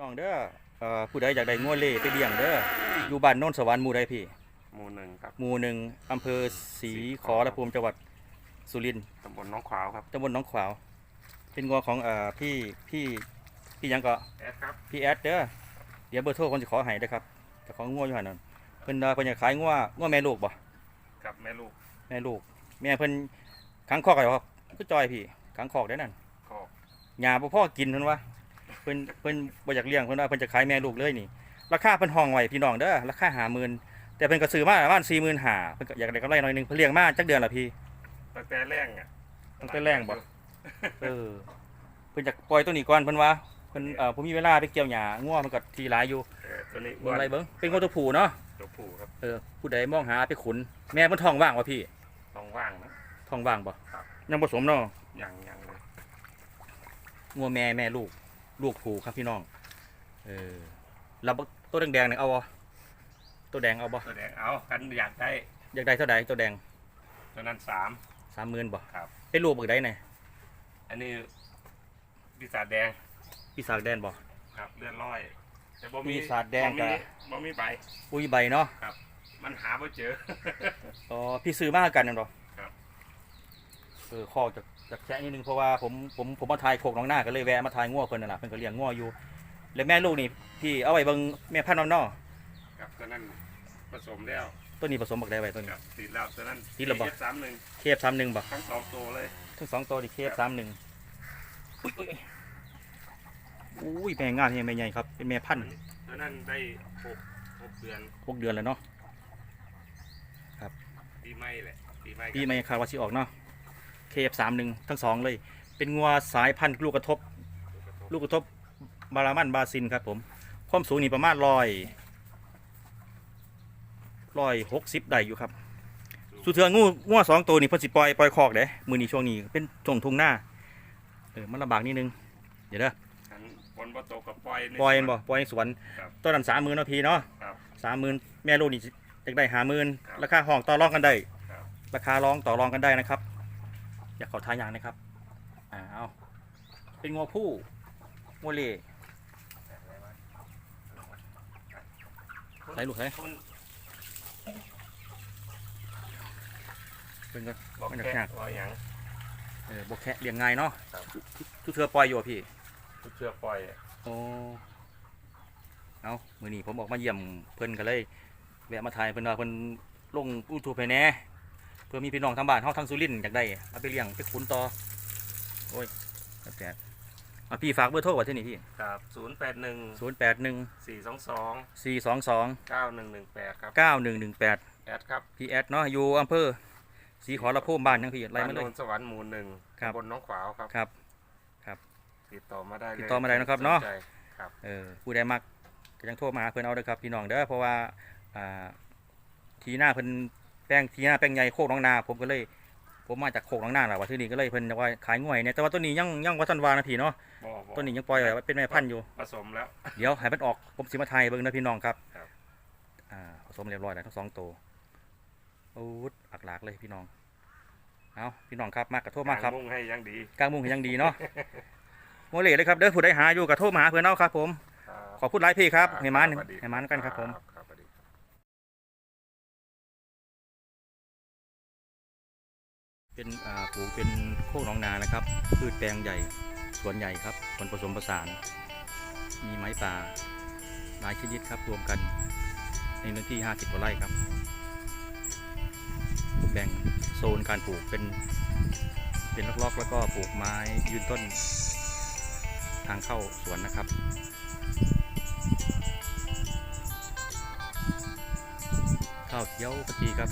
น้องเด้อเอ่อผู้ใดอยากได้งัวเล่ไปเลี้ยงเด้ออยู่บ้านโนนสวรรค์หมู่ใดพี่หมู่หนึ่งครับ หมู่หนึ่งอำเภอศรีขอรภูมิจังหวัดสุรินทร์ตำบลหน้องขวาวครับตำบลหนองขวาว เป็นงัวของเอ่อพี่พี่พี่หยังก็ แอดครับพี่แอดเด้อเดี๋ยวเบอร์โทรคนจะขอให้เด้อครับเจ้าของงัวอยู่หั่นนั่นเพิ่นเอ่อเพิ่นอยากขายงัวงัวแม่ลูกบ่กับแม่ลูกแม่ลูก แม่เพิ่นขังคอกอะไรครับก็จอยพี่ขังคอกได้นั่นก็หญ้าบ่พอกินเพิ่นว่า เพิ่นเพิ่นบ่อยากเลี้ยงเพิ่นว่าเพิ่นจะขายแม่ลูกเลยนี่ ราคาเพิ่นห้องไว้พี่น้องเด้อราคา50,000แต่เพิ่นก็ซื้อมาประมาณ45,000เพิ่นก็อยากได้กำไรหน่อยหนึงเพิ่นเลี้ยงมาจักเดือนละพี่ตั้งแต่แรกอะตั้งแต่แรกบ่เออเพิ่นจะปล่อยตัวนี้ก่อนเพิ่นว่าเพิ่นเอ่อผมมีเวลาไปเกี่ยวหญ้างัวมันก็ทีหลายอยู่เออตัวนี้เบิ่งอะไรเบิ่งเป็นงัวตัวผู้เนาะตัวผู้ครับเออผู้ใดมองหาไปขุนแม่มันท้องว่างวะพี่ต้องว่างนะ ท้องว่างบ่ครับ ยังผสมเนาะ ยังยังเลยงัวแม่แม่ลูก ลูกผู้ครับพี่น้อง เออแล้วบักตัวแดงๆเนี่ยเอาบ่ตัวแดงเอาบ่ตัวแดงเอากันอยากได้อยากได้เท่าใดตัวแดงตัวนั้นสาม30,000บ่ครับเป็นลูกบักใดไหนอันนี้ปีศาจแดงพี่สากแดนบ่ครับเลือดร้อยแต่บ่ปีมีศาจแดงบ่มีกะบ่มีใบปุ้ยใบเนาะมันหาบ่เจออ๋อพี่ซื้อมากันนั่นบ่ครับเออข้อจาก จากแชะนิดนึงเพราะว่าผมผมผมมาถ่ายโคกน้องหน้าก็เลยแวะมาถ่ายงัวเพิ่นนั่นน่ะเพิ่นก็เลี้ยงงัวอยู่ แล้วแม่ลูกนี่พี่เอาไว้เบิ่งแม่พันธุ์น้ำเนอครับตัวนั้นผสมแล้วตัวนี้ผสมบักได้ไว้ตัวคนี้รับติดแล้วตัวนั้นติดแล้วบ่ สามหนึ่งเคฟสามหนึ่งบ่ทั้งสองตัวเลยทั้งสองตัวนี่เคฟสามหนึ่งอุ้ยแม่งามยังแม่ใหญ่ครับเป็นแม่พันธุ์ ตัวนั้นได้หกหกเดือนหกเดือนแล้วเนาะปีใหม่แหละปีใหม่ปีใหม่คาดว่าสิออกเนาะ เคฟสามหนึ่งทั้งสองเลย เป็นงัวสายพันธุ์ลูกกระทบ ลูกกระทบบารามันบาซินครับผม ความสูงนี่ประมาณร้อยร้อยหกสิบได้อยู่ครับ สุเทืองงูงูสองตัวนี่เพิ่นสิปล่อยปล่อยคอกเด้มือนี้ช่วงนี้เป็นช่วงทุ่งหน้าเออมันลำบากนิดนึง เดี๋ยวเด้ออันบนบ่โตกับปล่อยในปล่อยสมันวนบ่ปล่อยในสวนครับ ต้นนั้นสามหมื่นนาะพี่เนาะครับ สามหมื่นแม่ลูกนี่อยากได้หาหมื่นครับราคาห้องต่อรองกันได้ ครับ ราคาร้องต่อรองกันได้นะครับ อยากขอทายอย่างนะครับอ่าเอาเป็นงัวผู้งัวเล่ใส่ลูกใส่คนเป็นก็บอกมันจะแค่ยากปล่อยหยังเออบกแคะเลี้ยงง่ายเนาะครับทุกเทือปล่อยอยู่อะพี่ทุกเชือกปล่อยโอ้เอามือนี้ผมออกมาเยี่ยมเพิ่นกันเลย แวะมาถ่ายเพิ่นว่าเพิ่นลงยูทูบให้แหน่เพื่อมีพี่น้องทางบ้านเฮาทางสุรินทร์อยากได้เอาไปเลี้ยงไปขุนต่อโอ้ยแล้วแต่เอาพี่ฝากเบอร์โทรไว้ที่นี่พี่ครับศูนย์แปดหนึ่ง081สี่สองสอง422เก้าหนึ่งหนึ่งแปดครับ9118แอดครับพี่แอดเนาะอยู่อำเภอศรีขอระโพมบ้านยังพี่ไล่บ้านมาเลโนยนสวรรค์หมู่หนึ่งครับตำบนน้องขวาวครับ ครับ ติดต่อมาได้เลยติดต่อมาได้นะครับเนาะ สใจครับ เออผู้ใดมักก็ยังโทรมาหาเพิ่นเอาเด้อครับพี่น้องเด้อเพราะว่าอ่าทีหน้าเพิ่น แป้งทีหน้าแป้งใหญ่โคกน้องนา ผมก็เลย ผมมาจากโคกน้องนาแหละว่าที่นี่ก็เลยเพิ่นว่าขายง่วยเนี่ยแต่ว่าตัวนี้ยังยังว่าทันวานะพี่เนาะบ่บ่ตัวนี้ยังปล่อยไว้เป็นแม่พันธุ์อยู่ ผสมแล้ว เดี๋ยวให้มันออกผมสิมาไทยเบิ่งนะพี่น้องครับครับ อ่าผสมเรียบร้อยแล้วทั้งสองตัวโอ้ยอักหลากเลยพี่น้อง เอาพี่น้องครับมากกระโทษมากครับมุ่งให้ยังดีกลางมุ้งก็ยังดีเนาะ โมเลเลยครับเด้อผู้ใดหาอยู่กับโทรมาหาเพื่อนเอาครับผม ครับ ขอพูดหลายพี่ครับให้มันสวัสดี ให้มันกันครับผม ครับ เป็นปลูกเป็นโคกหนองนานะครับ พืชแปลงใหญ่สวนใหญ่ครับผลผสมผสาน มีไม้ป่าหลายชนิดครับรวมกันในเนื้อที่ 50กว่าไร่ครับ แบ่งโซนการปลูกเป็นเป็นล็อกๆ แล้วก็ปลูกไม้ยืนต้นทางเข้าสวนนะครับ ข้าวเขียวปฏิครับ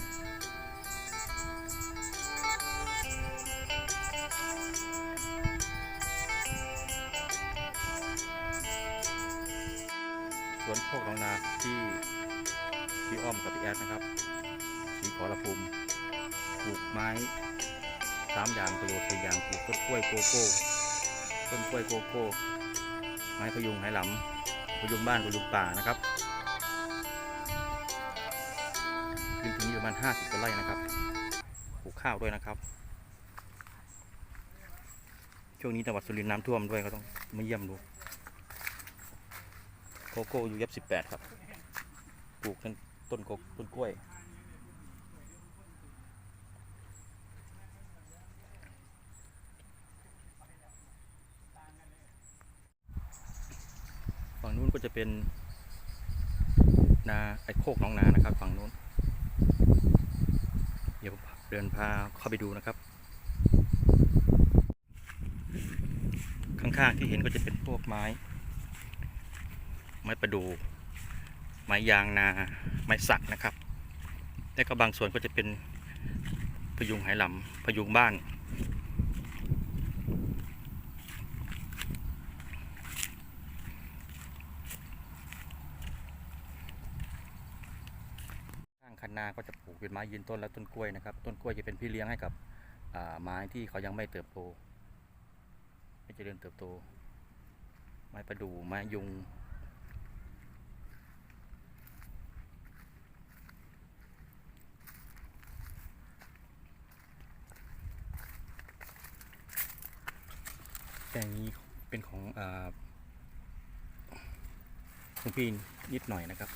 วนโคกหนองนาที่พี่อ้อมกับพี่แอดนะครับสีขอระพุมปลูกไม้สามอย่างประโยชน์สี่อย่างปลูกต้นกล้วยโกโก้ต้นกล้วยโกโก้ไม้พยุงไหหลำพยุงบ้านพยุงป่านะครับพื้นที่ประมาณ50กว่าไร่นะครับปลูกข้าวด้วยนะครับ ช่วงนี้จังหวัดสุรินทร์น้ำท่วมด้วยก็ต้องมาเยี่ยมดู โกโก้ยูเอฟสิบแปดครับ ปลูกทั้งต้นโกต้นกล้วย ฝั่งนู้นก็จะเป็น นาไอ้โคกน้องนานะครับ ฝั่งนู้น เดี๋ยวเดินพาเข้าไปดูนะครับ ข้างๆที่เห็นก็จะเป็นพวกไม้ ไม้ประดูไม้ยางนา ไม้สักนะครับและก็บางส่วนก็จะเป็นพยุงไหหลำพยุงบ้านข้างคันนาก็จะปลูกเป็นไม้ยืนต้นและต้นกล้วยนะครับ ต้นกล้วยจะเป็นพี่เลี้ยงให้กับไม้ที่เขายังไม่เติบโต ไม่เจริญเติบโต ไม้ประดู่ไม้ยุง แปลงนี้เป็นของอาคุณพี่นิดหน่อยนะครับ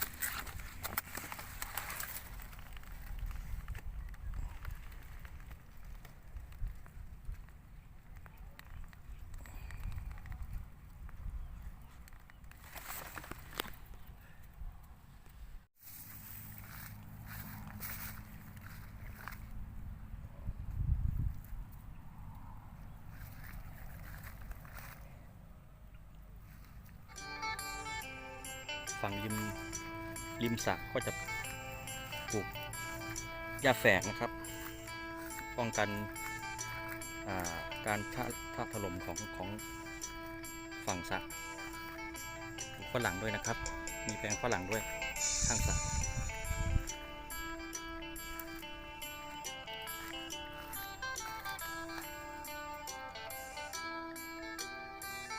ฝั่งริมริมสระก็จะปลูกหญ้าแฝกนะครับ ป้องกันาการท่าท่าถล่มของของฝั่งสระปลูกฝรั่งด้วยนะครับ มีแปลงฝรั่งด้วยข้างสระ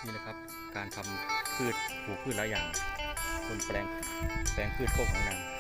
นี่นะครับการทำพืชปลูกพืชหลายอย่าง บนแปลงแปลงพืชโคกของนาง